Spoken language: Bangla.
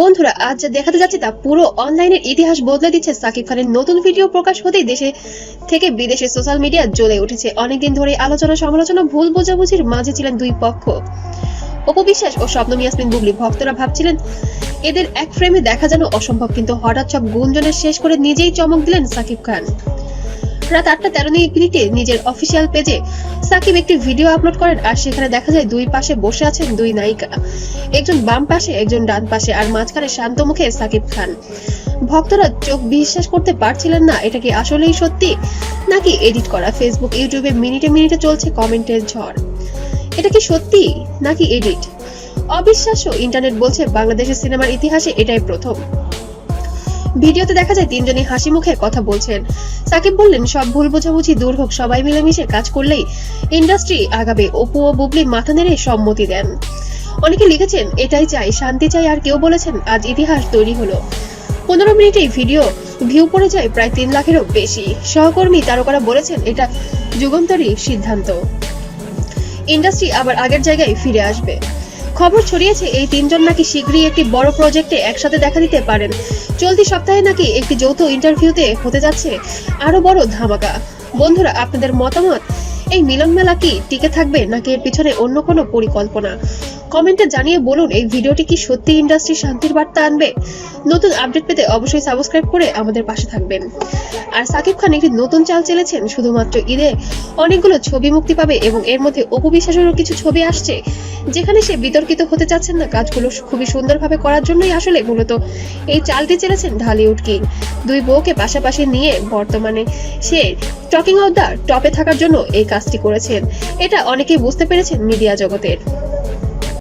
বন্ধুরা, আজ যা দেখাতে যাচ্ছে তা পুরো অনলাইনের ইতিহাস বদলে দিচ্ছে সাকিব খানের নতুন ভিডিও প্রকাশ হতেই দেশে থেকে বিদেশে সোশ্যাল মিডিয়া জ্বলে উঠেছে। অনেকদিন ধরে আলোচনা সমালোচনা, ভুল বোঝাবুঝির মাঝে ছিলেন দুই পক্ষ। অপবিশ্বাস ও স্বপ্নম ইয়াসমিন বুবলি ভক্তরা ভাবছিলেন, এদের এক ফ্রেমে দেখা যেন অসম্ভব, কিন্তু হঠাৎ সব গুঞ্জনের শেষ করে নিজেই চমক দিলেন সাকিব খান। রাত আটটা তেরো মিনিটে নিজের অফিসিয়াল পেজে সাকিব একটি ভিডিও আপলোড করেন, আর সেখানে দেখা যায় দুই পাশে বসে আছেন দুই নায়িকা। একজন বাম পাশে, একজন ডান পাশে, আর মাঝখানে শান্ত মুখে সাকিব খান। ভক্তরা চোখ বিশ্বাস করতে পারছিলেন না, এটা কি আসলেই সত্যি? নাকি এডিট করা ফেসবুক ইউটিউবে মিনিটে মিনিটে চলছে কমেন্টের ঝড়? এটা কি সত্যি, নাকি এডিট অবিশ্বাস্য ইন্টারনেট বলছে বাংলাদেশের সিনেমার ইতিহাসে এটাই প্রথম। ভিডিওতে দেখা যায় তিনজনই হাসি মুখে কথা বলছেন। সাকিব বললেন, সব ভুল বোঝাবুঝি দূর হোক, সবাই মিলেমিশে কাজ করলেই ইন্ডাস্ট্রি আগাবে, অপু ও বুবলি মাথা নেড়ে সম্মতি দেন। অনেকে লিখেছেন, এটাই চাই, শান্তি চাই, আর কেউ বলেছেন, আজ ইতিহাস তৈরি হলো। পনেরো মিনিটেই ভিডিও ভিউ পড়ে যায় প্রায় তিন লাখেরও বেশি। সহকর্মী তারকারা বলেছেন, এটা যুগান্তরী সিদ্ধান্ত। ইন্ডাস্ট্রি আবার আগের জায়গায় ফিরে আসবে। খবর ছড়িয়েছে, এই তিনজন নাকি শীঘ্রই একটি বড় প্রজেক্টে একসাথে দেখা দিতে পারেন। চলতি সপ্তাহে নাকি একটি যৌথ ইন্টারভিউতে হতে যাচ্ছে আরও বড় ধামাকা। বন্ধুরা, আপনাদের মতামত? এই মিলন মেলা কি টিকে থাকবে নাকি এর পিছনে অন্য কোনো পরিকল্পনা? কমেন্টে জানিয়ে বলুন, এই ভিডিওটি কি সত্যি ইন্ডাস্ট্রি শান্তির বার্তা আনবে? নতুন আপডেট পেতে অবশ্যই সাবস্ক্রাইব করে আমাদের পাশে থাকবেন। আর সাকিব খান একটি নতুন চাল চেলেছেন, শুধুমাত্র ঈদে অনেকগুলো ছবি মুক্তি পাবে এবং এর মধ্যে অপু বিশ্বাসেরও কিছু ছবি আসছে। যেখানে সে বিতর্কিত হতে চাচ্ছেন না, কাজগুলো খুবই সুন্দরভাবে করার জন্যই আসলে মূলত এই চালটি চেলেছেন ঢালিউড কিং। দুই বউকে পাশাপাশি নিয়ে বর্তমানে সে টকিং অফ দ্য টপে থাকার জন্য এই কাজটি করেছেন। এটা অনেকেই বুঝতে পেরেছেন মিডিয়া জগতের।